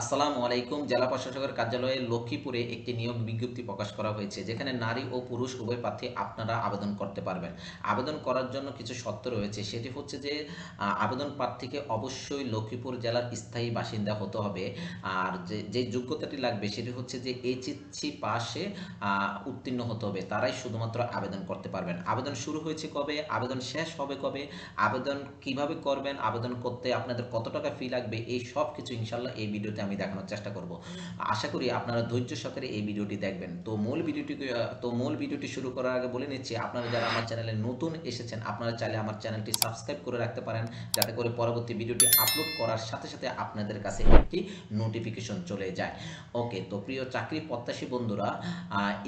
আসসালামু আলাইকুম। জেলা প্রশাসকের কার্যালয়ে লক্ষ্মীপুরে একটি নিয়োগ বিজ্ঞপ্তি প্রকাশ করা হয়েছে, যেখানে নারী ও পুরুষ উভয় প্রার্থী আপনারা আবেদন করতে পারবেন। আবেদন করার জন্য কিছু শর্ত রয়েছে। সেটি হচ্ছে যে আবেদন প্রার্থীকে অবশ্যই লক্ষ্মীপুর জেলার স্থায়ী বাসিন্দা হতে হবে। আর যে যে যোগ্যতাটি লাগবে সেটি হচ্ছে যে এইচএসসি পাশে উত্তীর্ণ হতে হবে। তারাই শুধুমাত্র আবেদন করতে পারবেন। আবেদন শুরু হয়েছে কবে? আবেদন শেষ হবে কবে? আবেদন কীভাবে করবেন? আবেদন করতে আপনাদের কত টাকা ফি লাগবে? এই সব কিছু ইনশাল্লাহ এই ভিডিওতে আমি দেখানোর চেষ্টা করব। আশা করি আপনারা ধৈর্য সহকারে এই ভিডিওটি দেখবেন। তো মূল ভিডিওটি, তো মূল ভিডিওটি শুরু করার আগে বলে নিচ্ছি, আপনারা যারা আমার চ্যানেলে নতুন এসেছেন, আপনারা চাইলে আমার চ্যানেলটি সাবস্ক্রাইব করে রাখতে পারেন, যাতে করে পরবর্তী ভিডিওটি আপলোড করার সাথে সাথে আপনাদের কাছে একটি নোটিফিকেশন চলে যায়। ওকে, তো প্রিয় চাকরি প্রত্যাশী বন্ধুরা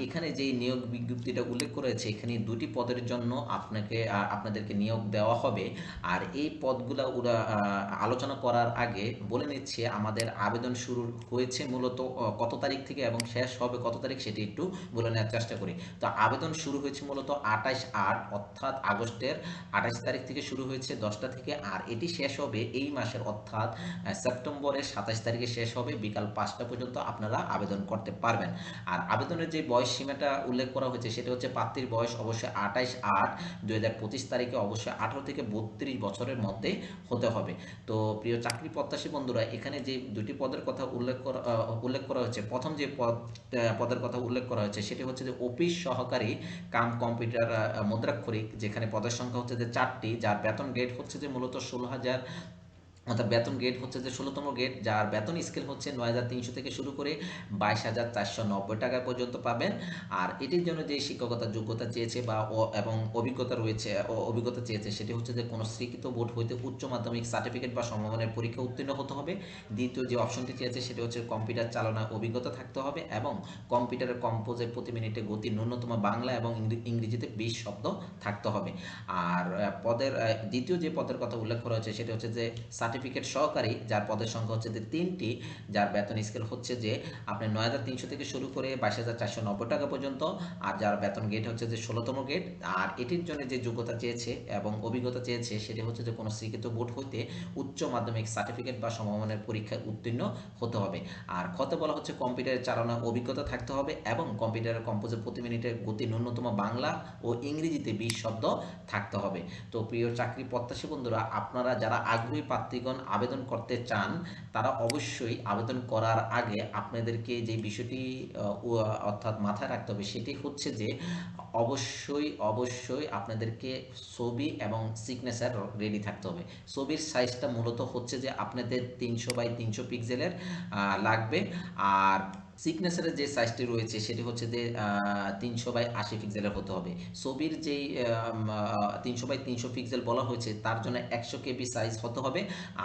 এখানে যে নিয়োগ বিজ্ঞপ্তিটা উল্লেখ করেছে এখানে দুটি পদের জন্য আপনাকে আপনাদেরকে নিয়োগ দেওয়া হবে। আর এই পদগুলা আলোচনা করার আগে বলে নিচ্ছে, আমাদের আবেদন শুরু হয়েছে মূলত কত তারিখ থেকে এবং শেষ হবে কত তারিখ সেটি একটু বলে নেওয়ার চেষ্টা করি। তো আবেদন শুরু হয়েছে মূলত আঠাশ আট, অর্থাৎ আগস্টের আঠাশ তারিখ থেকে শুরু হয়েছে দশটা থেকে আর এটি শেষ হবে এই মাসের, অর্থাৎ সেপ্টেম্বরের সাতাশ তারিখে শেষ হবে, বিকাল পাঁচটা পর্যন্ত আপনারা আবেদন করতে পারবেন। আর আবেদনের যে বয়স সীমাটা উল্লেখ করা হয়েছে সেটা হচ্ছে প্রার্থীর বয়স অবশ্যই আঠাইশ আট, দুই হাজার পঁচিশ তারিখে অবশ্যই আঠারো থেকে বত্রিশ বছরের মধ্যে হতে হবে। তো প্রিয় চাকরি প্রত্যাশী বন্ধুরা, এখানে যে দুটি পদের কথা উল্লেখ করা উল্লেখ করা হয়েছে প্রথম যে পদ পদের কথা উল্লেখ করা হয়েছে সেটি হচ্ছে যে অফিস সহকারী কাম কম্পিউটার মুদ্রাক্ষরিক, যেখানে পদের সংখ্যা হচ্ছে যে চারটি, যার বেতন গ্রেড হচ্ছে যে মূলত ষোলো হাজার অর্থাৎ বেতন গেট হচ্ছে যে ষোলোতম গেট যার বেতন স্কেল হচ্ছে নয় হাজার তিনশো থেকে শুরু করে বাইশ হাজার চারশো নব্বই টাকা পর্যন্ত পাবেন। আর এটির জন্য যে শিক্ষকতার যোগ্যতা চেয়েছে বা এবং অভিজ্ঞতা রয়েছে অভিজ্ঞতা চেয়েছে, সেটি হচ্ছে যে কোনো স্বীকৃত বোর্ড হইতে উচ্চ মাধ্যমিক সার্টিফিকেট বা সমমানের পরীক্ষা উত্তীর্ণ হতে হবে। দ্বিতীয় যে অপশনটি চেয়েছে, সেটি হচ্ছে কম্পিউটার চালনায় অভিজ্ঞতা থাকতে হবে এবং কম্পিউটারের কম্পোজে প্রতি মিনিটে গতি ন্যূনতম বাংলা এবং ইংরেজিতে বিশ শব্দ থাকতে হবে। আর পদের দ্বিতীয় যে পদের কথা উল্লেখ করা হয়েছে, সেটা হচ্ছে যে সার্টিফিকেট সহকারী, যার পদের সংখ্যা হচ্ছে যে তিনটি, যার বেতন স্কেল হচ্ছে যে আপনি নয় হাজার তিনশো থেকে শুরু করে বাইশ হাজার চারশো নব্বই টাকা পর্যন্ত, আর যার বেতন গেট হচ্ছে যে ষোলোতম গেট আর এটির জন্য যে যোগ্যতা চেয়েছে এবং অভিজ্ঞতা চেয়েছে, সেটি হচ্ছে যে কোনো স্বীকৃত বোর্ড হইতে উচ্চ মাধ্যমিক সার্টিফিকেট বা সমমানের পরীক্ষায় উত্তীর্ণ হতে হবে। আর ক্ষত বলা হচ্ছে কম্পিউটারের চালনা অভিজ্ঞতা থাকতে হবে এবং কম্পিউটারের কম্পোজে প্রতি মিনিটে গতি ন্যূনতম বাংলা ও ইংরেজিতে বিশ শব্দ থাকতে হবে। তো প্রিয় চাকরি প্রত্যাশী বন্ধুরা, আপনারা যারা আগ্রহী প্রার্থীগণ আবেদন করতে চান, তারা অবশ্যই আবেদন করার আগে আপনাদেরকে যে বিষয়টি অর্থাৎ মাথায় রাখতে হবে সেটি হচ্ছে যে অবশ্যই অবশ্যই আপনাদেরকে ছবি এবং সিগনেচার রেডি থাকতে হবে। ছবির সাইজটা মূলত হচ্ছে যে আপনাদের তিনশো বাই তিনশো পিক্সেলের লাগবে। আর সিগনেচারের যে সাইজটি রয়েছে, সেটি হচ্ছে যে তিনশো বাই আশি পিক্সেলের হতে হবে। ছবির যেই তিনশো বাই তিনশো পিক্সেল বলা হয়েছে, তার জন্য একশো কেবি সাইজ হতে হবে।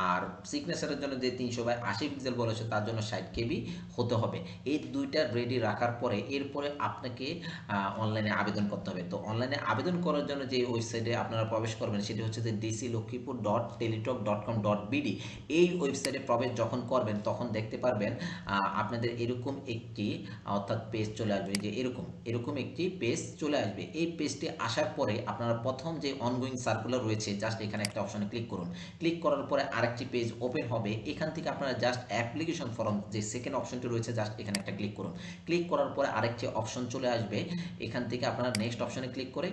আর সিগনেচারের জন্য যে তিনশো বাই আশি পিক্সেল বলা হয়েছে, তার জন্য ষাট কেবি হতে হবে। এই দুইটা রেডি রাখার পরে, এরপরে আপনাকে অনলাইনে আবেদন করতে হবে। তো অনলাইনে আবেদন করার জন্য যে ওয়েবসাইটে আপনারা প্রবেশ করবেন, সেটি হচ্ছে যে DC Lakshmipur dot Teletalk dot com dot BD এই ওয়েবসাইটে প্রবেশ যখন করবেন, তখন দেখতে পারবেন আপনাদের এরকম একটি, অর্থাৎ পেজ চলে আসবে, যে এরকম এরকম একটি পেজ চলে আসবে। এই পেজটি আসার পরে আপনারা প্রথম যে অনগোয়িং সার্কুলার রয়েছে জাস্ট এখানে একটা অপশনে ক্লিক করুন। ক্লিক করার পরে আরেকটি পেজ ওপেন হবে। এখান থেকে আপনারা জাস্ট অ্যাপ্লিকেশন ফর্ম যে সেকেন্ড অপশনটি রয়েছে জাস্ট এখানে একটা ক্লিক করুন। ক্লিক করার পরে আরেকটি অপশন চলে আসবে। এখান থেকে আপনারা নেক্সট অপশনে ক্লিক করে,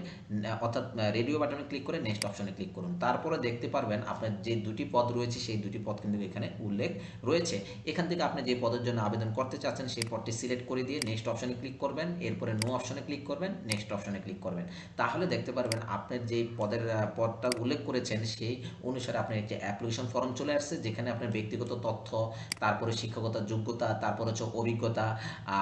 অর্থাৎ রেডিও বাটনে ক্লিক করে নেক্সট অপশনে ক্লিক করুন। তারপরে দেখতে পারবেন আপনার যে দুটি পদ রয়েছে, সেই দুটি পদ কিন্তু এখানে উল্লেখ রয়েছে। এখান থেকে আপনি যে পদের জন্য আবেদন করতে চাচ্ছেন সেই পদটি সিলেক্ট করে দিয়ে নেক্সট অপশানে ক্লিক করবেন, এরপরে নো অপশানে ক্লিক করবেন নেক্সট অপশানে ক্লিক করবেন। তাহলে দেখতে পারবেন আপনার যে পদের পদটা উল্লেখ করেছেন, সেই অনুসারে আপনার একটি অ্যাপ্লিকেশন ফর্ম চলে আসছে, যেখানে আপনার ব্যক্তিগত তথ্য, তারপরে শিক্ষকতার যোগ্যতা, তারপর হচ্ছে অভিজ্ঞতা,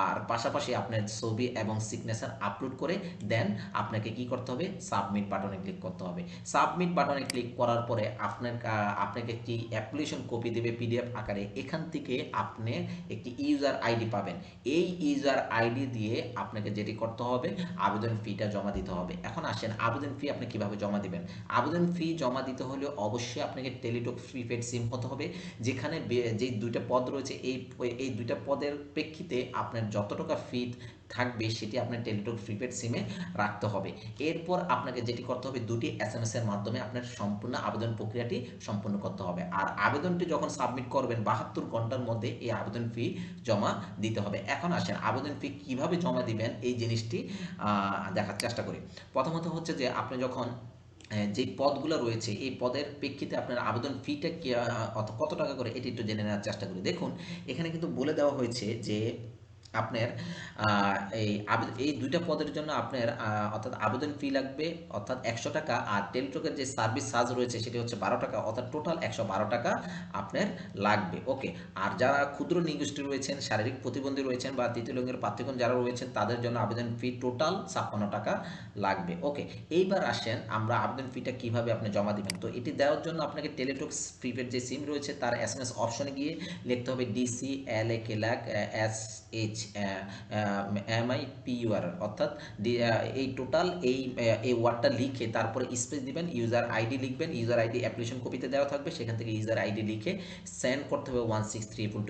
আর পাশাপাশি আপনার ছবি এবং সিগনেচার আপলোড করে দেন, আপনাকে কি করতে হবে? সাবমিট বাটনে ক্লিক করতে হবে। সাবমিট বাটনে ক্লিক করার পরে আপনার আপনাকে একটি অ্যাপ্লিকেশন কপি দেবে পিডিএফ আকারে। এখান থেকে আপনি একটি ইউজার আইডি পাবেন। এই ইউজার আইডি দিয়ে আপনাকে যেটি করতে হবে, আবেদন ফিটা জমা দিতে হবে। এখন আসেন, আবেদন ফি আপনি কীভাবে জমা দিবেন? আবেদন ফি জমা দিতে হলে অবশ্যই আপনাকে টেলিটক প্রিপেড সিম হতে হবে, যেখানে যে দুইটা পদ রয়েছে, এই এই দুইটা পদের প্রেক্ষিতে আপনার যত টাকা ফি থাকবে সেটি আপনার টেলিটক প্রিপেড সিমে রাখতে হবে। এরপর আপনাকে যেটি করতে হবে, দুটি এস এম এস এর মাধ্যমে আপনার সম্পূর্ণ আবেদন প্রক্রিয়াটি সম্পূর্ণ করতে হবে। আর আবেদনটি যখন সাবমিট করবেন, বাহাত্তর ঘণ্টার মধ্যে এই আবেদন ফি জমা দিতে হবে। এখন আসেন, আবেদন ফি কীভাবে জমা দিবেন এই জিনিসটি দেখার চেষ্টা করি। প্রথমত হচ্ছে যে, আপনি যখন যে পদগুলো রয়েছে, এই পদের প্রেক্ষিতে আপনার আবেদন ফিটা কত টাকা করে, এটি একটু জেনে নেওয়ার চেষ্টা করি। দেখুন, এখানে কিন্তু বলে দেওয়া হয়েছে যে আপনার এই এই দুইটা পদের জন্য আপনার অর্থাৎ আবেদন ফি লাগবে অর্থাৎ একশো টাকা আর টেলিটকের যে সার্ভিস চার্জ রয়েছে সেটি হচ্ছে বারো টাকা অর্থাৎ টোটাল একশো বারো টাকা আপনার লাগবে ওকে আর যারা ক্ষুদ্র নিগোষ্ঠী রয়েছেন শারীরিক প্রতিবন্ধী রয়েছেন বা তৃতীয় লিঙ্গের প্রার্থীগণ যারা রয়েছেন তাদের জন্য আবেদন ফি টোটাল ছাপ্পান্ন টাকা লাগবে ওকে এইবার আসেন আমরা আবেদন ফিটা কীভাবে আপনি জমা দিবেন তো এটি দেওয়ার জন্য আপনাকে টেলিটক্স প্রিপেড যে সিম রয়েছে তার এস এম এস অপশনে গিয়ে লিখতে হবে DC L A কেলাক S H M I P U R অর্থাৎ এই টোটাল এই এই ওয়ার্ডটা লিখে তারপরে স্পেস দিবেন ইউজার আইডি লিখবেন ইউজার আইডি অ্যাপ্লিকেশন কপিতে দেওয়া থাকবে, সেখান থেকে ইউজার আইডি লিখে সেন্ড করতে হবে ওয়ান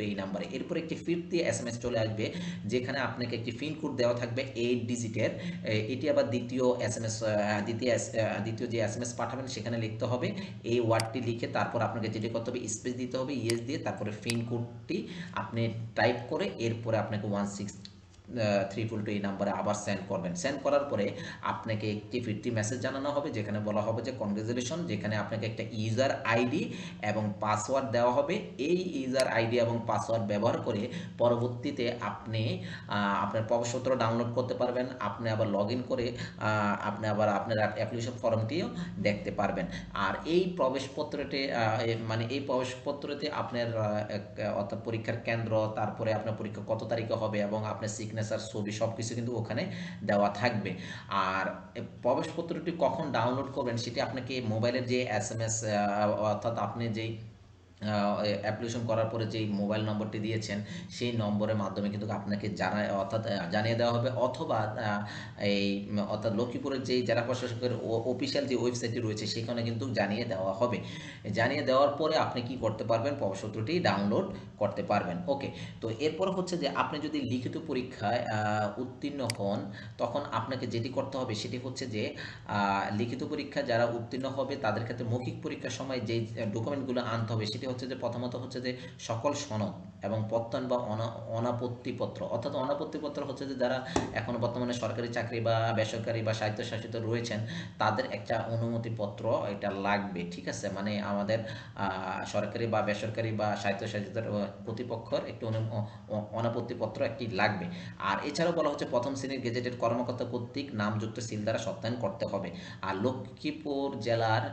এই নাম্বারে এরপর একটি ফিফথ এস এম এস চলে আসবে, যেখানে আপনাকে একটি পিন কোড দেওয়া থাকবে এইট ডিজিটের এটি আবার দ্বিতীয় এস এম এস দ্বিতীয় দ্বিতীয় যে এস এম এস পাঠাবেন, সেখানে লিখতে হবে, এই ওয়ার্ডটি লিখে তারপর আপনাকে যেটি করতে হবে স্পেস দিতে হবে ইয়েস দিয়ে তারপরে পিন কোডটি আপনি টাইপ করে, এরপরে আপনাকে ওয়ান সিক্স ট্রিপল টু এই নাম্বারে আবার সেন্ড করবেন। সেন্ড করার পরে আপনাকে একটি ফিরতি মেসেজ জানানো হবে, যেখানে বলা হবে যে কনগ্রেচুলেশন যেখানে আপনাকে একটা ইউজার আইডি এবং পাসওয়ার্ড দেওয়া হবে। এই ইউজার আইডি এবং পাসওয়ার্ড ব্যবহার করে পরবর্তীতে আপনি আপনার প্রবেশপত্র ডাউনলোড করতে পারবেন। আপনি আবার লগ করে আপনি আবার আপনার অ্যাপ্লিকেশন ফর্মটিও দেখতে পারবেন। আর এই প্রবেশপত্রটি মানে এই প্রবেশপত্রতে আপনার অর্থাৎ পরীক্ষার কেন্দ্র, তারপরে আপনার পরীক্ষা কত তারিখে হবে এবং আপনার সিগনেচার ছবি সব কিছু কিন্তু ওখানে দেওয়া থাকবে। আর প্রবেশপত্রটি কখন ডাউনলোড করবেন সেটি আপনাকে মোবাইলের যে এস এম এস অর্থাৎ আপনি যেই অ্যাপ্লিকেশন করার পরে যেই মোবাইল নম্বরটি দিয়েছেন, সেই নম্বরের মাধ্যমে কিন্তু আপনাকে জানা অর্থাৎ জানিয়ে দেওয়া হবে। অথবা এই, অর্থাৎ লক্ষ্মীপুরের যেই জেলা প্রশাসকের অফিসিয়াল যে ওয়েবসাইটটি রয়েছে, সেখানে কিন্তু জানিয়ে দেওয়া হবে। জানিয়ে দেওয়ার পরে আপনি কি করতে পারবেন? প্রবেশপত্রটি ডাউনলোড করতে পারবেন। ওকে তো এরপর হচ্ছে যে আপনি যদি লিখিত পরীক্ষায় উত্তীর্ণ হন, তখন আপনাকে যেটি করতে হবে, সেটি হচ্ছে যে লিখিত পরীক্ষা যারা উত্তীর্ণ হবে, তাদের ক্ষেত্রে মৌখিক পরীক্ষার সময় যেই ডকুমেন্টগুলো আনতে হবে, সেটি হচ্ছে যে প্রথমত হচ্ছে যে সকল সনদ এবং পত্তন বা অনা, অনাপত্তিপত্র, অর্থাৎ অনাপত্তিপত্র হচ্ছে যে যারা এখন বর্তমানে সরকারি চাকরি বা বেসরকারি বা স্বায়ত্তশাসিত রয়েছেন, তাদের একটা অনুমতিপত্র এটা লাগবে, ঠিক আছে? মানে আমাদের সরকারি বা বেসরকারি বা স্বায়ত্তশাসিত প্রতিপক্ষের একটি অনাপত্তিপত্র একটি লাগবে। আর এছাড়াও বলা হচ্ছে প্রথম শ্রেণির গেজেটেড কর্মকর্তা কর্তৃক নামযুক্ত সিল দ্বারা সত্যায়ন করতে হবে। আর লক্ষ্মীপুর জেলার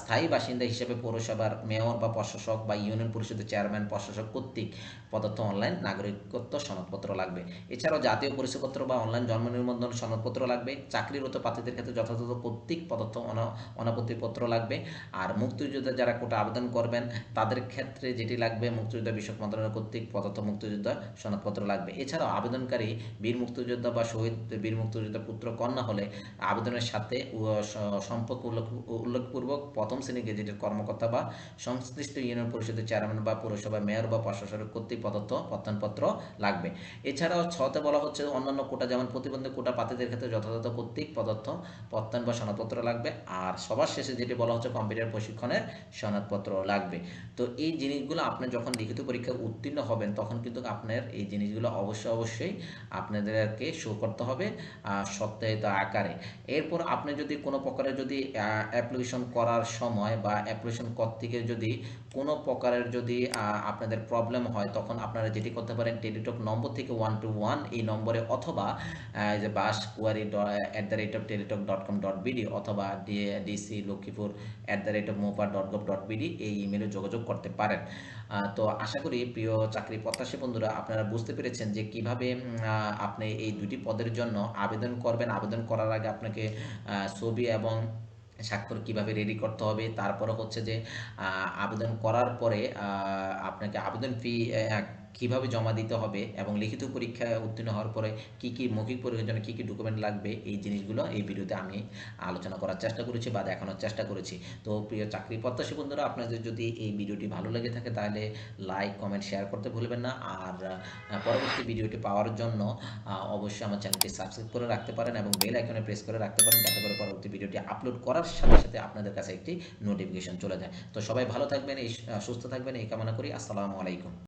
স্থায়ী বাসিন্দা হিসেবে পৌরসভার মেয়র বা প্রশাসক বা ইউনিয়ন পরিষদের চেয়ারম্যান, প্রশাসক কর্তৃক প্রদত্ত অনলাইন নাগরিকত্ব সনদপত্র লাগবে। এছাড়াও জাতীয় পরিচয়পত্র বা অনলাইন জন্ম নিবন্ধন সনদপত্র লাগবে। চাকরিরত প্রার্থীদের ক্ষেত্রে যথাযথ কর্তৃক অনা- অনাপত্তিপত্র লাগবে। আর মুক্তিযোদ্ধা যারা কোটা আবেদন করবেন, তাদের ক্ষেত্রে যেটি লাগবে, মুক্তিযোদ্ধা বিষয়ক মন্ত্রণালয় কর্তৃক প্রদত্ত মুক্তিযোদ্ধা সনদপত্র লাগবে। এছাড়াও আবেদনকারী বীর মুক্তিযোদ্ধা বা শহীদ বীর মুক্তিযোদ্ধা পুত্র, কন্যা হলে আবেদনের সাথে সম্পর্ক উল্লেখ, উল্লেখপূর্বক প্রথম শ্রেণি গেজেটের কর্মকর্তা বা সংশ্লিষ্ট ইউনিয়ন পরিষদের চেয়ারম্যান বা পৌরসভা মেয়র বা প্রশাসনের কর্তৃক প্রদত্ত প্রত্যয়নপত্র লাগবে। এছাড়াও ছতে বলা হচ্ছে অন্যান্য কোটা যেমন প্রতিবন্ধী কোটা প্রার্থীদের ক্ষেত্রে যথাযথ কর্তৃক প্রদত্ত প্রত্যয়ন বা সনদপত্র লাগবে। আর সবার শেষে যেটি বলা হচ্ছে কম্পিউটার প্রশিক্ষণের সনদপত্র লাগবে। তো এই জিনিসগুলো আপনি যখন লিখিত পরীক্ষায় উত্তীর্ণ হবেন, তখন কিন্তু আপনার এই জিনিসগুলো অবশ্যই অবশ্যই আপনাদেরকে শো করতে হবে সত্যায়িত আকারে। এরপর আপনি যদি কোনো প্রকারে যদি অ্যাপ্লিকেশন করার সময় বা অ্যাপ্লিকেশন কর্তৃকে যদি কোনো প্রকারের যদি আপনাদের প্রবলেম হয়, তখন আপনারা যেটি করতে পারেন টেলিটক নম্বর থেকে ওয়ান টু ওয়ান এই নম্বরে অথবা যে বাস query at the rate of Teletalk dot com dot BD অথবা DC Lakshmipur at the rate of mopa dot gov dot BD এই ইমেলে যোগাযোগ করতে পারেন। তো আশা করি প্রিয় চাকরি প্রত্যাশী বন্ধুরা, আপনারা বুঝতে পেরেছেন যে কীভাবে আপনি এই দুটি পদের জন্য আবেদন করবেন। আবেদন করার আগে আপনাকে ছবি এবং স্বাক্ষর কীভাবে রেডি করতে হবে তারপরে হচ্ছে যে আবেদন করার পরে আপনাকে আবেদন ফি কীভাবে জমা দিতে হবে এবং লিখিত পরীক্ষায় উত্তীর্ণ হওয়ার পরে কি কি মৌখিক পরীক্ষার জন্য কী কী ডকুমেন্ট লাগবে, এই জিনিসগুলো এই ভিডিওতে আমি আলোচনা করার চেষ্টা করেছি বা দেখানোর চেষ্টা করেছি। তো প্রিয় চাকরি প্রত্যাশী বন্ধুরা, আপনাদের যদি এই ভিডিওটি ভালো লেগে থাকে তাহলে লাইক কমেন্ট শেয়ার করতে ভুলবেন না। আর পরবর্তী ভিডিওটি পাওয়ার জন্য অবশ্যই আমার চ্যানেলটি সাবস্ক্রাইব করে রাখতে পারেন এবং বেল আইকনে প্রেস করে রাখতে পারেন যাতে করে পরবর্তী ভিডিওটি আপলোড করার সাথে সাথে আপনাদের কাছে একটি নোটিফিকেশন চলে যায়। তো সবাই ভালো থাকবেন, এই সুস্থ থাকবেন, এই কামনা করি। আসসালামু আলাইকুম।